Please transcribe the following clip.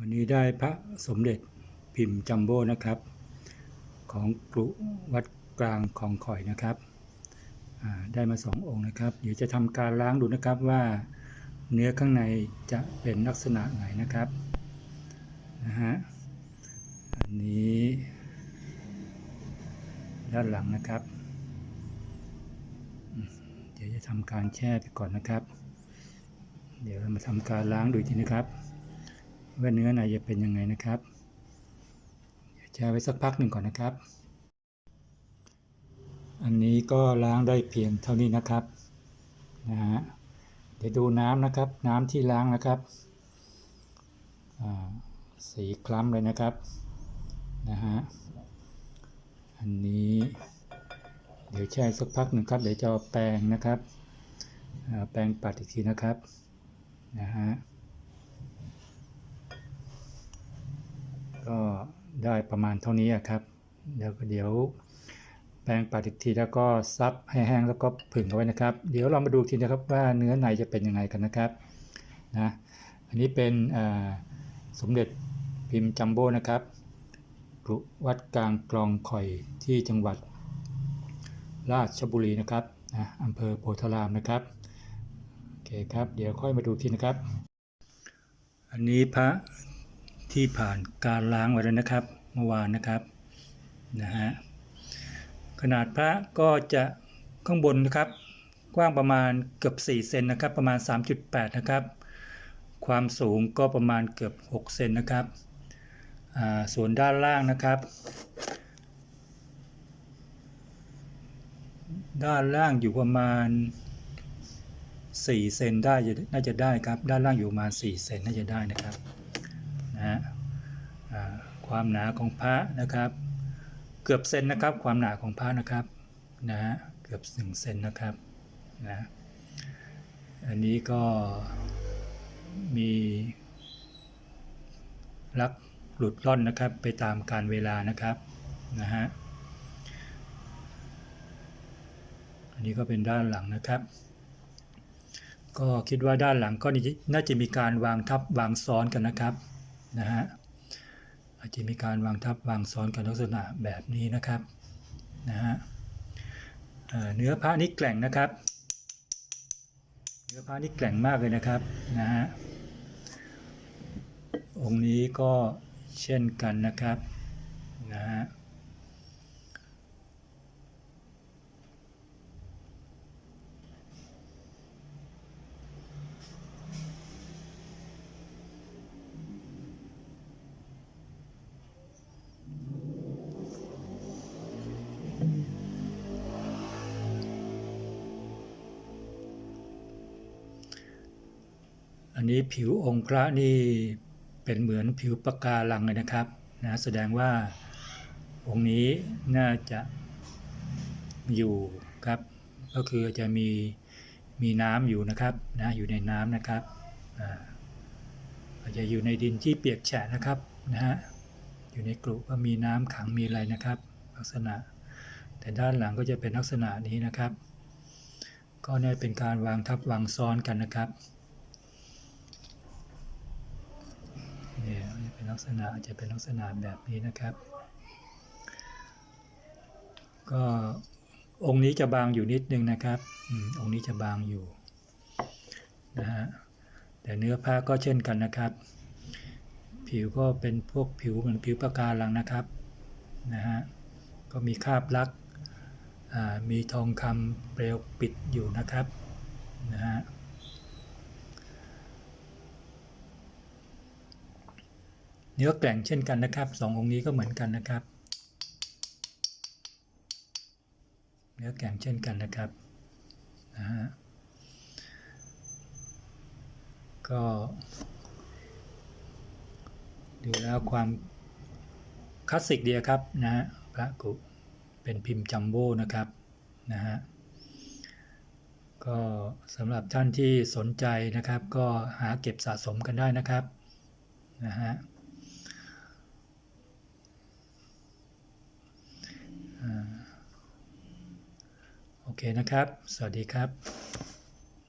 วันนี้ได้พระสมเด็จพิมพ์จัมโบ้นะครับ ของกรุวัดกลางของข่อยนะครับได้มาสององค์นะครับ เดี๋ยวจะทำการล้างดูนะครับว่าเนื้อข้างในจะเป็นลักษณะไหนนะครับนะฮะอันนี้ด้านหลังนะครับ เดี๋ยวจะทำการแช่ไปก่อนนะครับ เดี๋ยวเรามาทำการล้างดูทีนะครับ ว่าเนื้อในจะเป็นยังไงนะครับเดี๋ยวแช่ไว้สักพักหนึ่งก่อนนะครับ อันนี้ก็ล้างได้เพียงเท่านี้นะครับนะฮะเดี๋ยวดูน้ำนะครับ น้ำที่ล้างนะครับสีคล้ำเลยนะครับนะฮะอันนี้เดี๋ยวแช่สักพักหนึ่งครับ เดี๋ยวจะแปรงนะครับแปรงปัดอีกทีนะครับนะฮะ ก็ได้ประมาณเท่านี้ครับ เดี๋ยวเดี๋ยวแปรงปัดอีกทีแล้วก็ซับให้แห้งแล้วก็ผึ่งเอาไว้นะครับ เดี๋ยวเรามาดูทีนะครับว่าเนื้อในจะเป็นยังไงกันนะครับนะอันนี้เป็นสมเด็จพิมพ์จัมโบ้นะครับกรุวัดกลางกลองข่อยที่จังหวัด ราชบุรีนะครับนะอำเภอโพธารามนะครับโอเคครับ เดี๋ยวค่อยมาดูทีนะครับ อันนี้พระ ที่ผ่านการล้างไว้แล้วนะครับ เมื่อวานนะครับนะฮะขนาดพระก็จะข้างบนนะครับ กว้างประมาณเกือบ 4 เซนนะครับ ประมาณ 3.8 นะครับ ความสูงก็ประมาณเกือบ 6 เซนนะครับอ่าส่วนด้านล่างนะครับ ด้านล่างอยู่ประมาณ 4 เซนได้น่าจะได้ครับ ด้านล่างอยู่ประมาณ 4 เซนน่าจะได้นะครับ นะฮะความหนาของพระนะครับ เกือบเซนนะครับ ความหนาของพระนะครับนะฮะเกือบหนึ่งเซนนะครับนะอันนี้ก็มีลักหลุดล่อนนะครับ ไปตามการเวลานะครับนะฮะอันนี้ก็เป็นด้านหลังนะครับ ก็คิดว่าด้านหลังก็น่าจะมีการวางทับวางซ้อนกันนะครับ นะฮะอาจจะมีการวางทับวางซ้อนกันลักษณะแบบนี้นะครับนะฮะเเนื้อพระนี่แกร่งนะครับ เนื้อพระนี่แกร่งมากเลยนะครับนะฮะองค์นี้ก็เช่นกันนะครับนะฮะ อันนี้ผิวองค์พระนี่เป็นเหมือนผิวปะการังเลยนะครับนะแสดงว่าองค์นี้น่าจะอยู่ครับ ก็คือจะมีมีน้ำอยู่นะครับนะอยู่ในน้ำนะครับอาจจะอยู่ในดินที่เปียกแฉะนะครับนะฮะอยู่ในกลุ่ก็มีน้ำขังมีอะไรนะครับ ลักษณะ แต่ด้านหลังก็จะเป็นลักษณะนี้นะครับ ก็เนี่ยเป็นการวางทับวางซ้อนกันนะครับ เป็นลักษณะจะเป็นลักษณะแบบนี้นะครับ ก็องค์นี้จะบางอยู่นิดนึงนะครับอองค์นี้จะบางอยู่นะฮะแต่เนื้อผ้าก็เช่นกันนะครับ ผิวก็เป็นพวกผิวเหมือนผิวปะการังนะครับนะฮะก็มีคราบลักมีทองคำเปลวปิดอยู่นะครับนะฮะ เนื้อแกร่งเช่นกันนะครับสององค์นี้ก็เหมือนกันนะครับ เนื้อแกร่งเช่นกันนะครับนะฮะก็ดูแล้วความคลาสสิกเดียครับนะฮะพระกุเป็นพิมพ์จัมโบ้นะครับนะฮะก็สำหรับท่านที่สนใจนะครับ ก็หาเก็บสะสมกันได้นะครับนะฮะ เคนะครับ สวัสดีครับ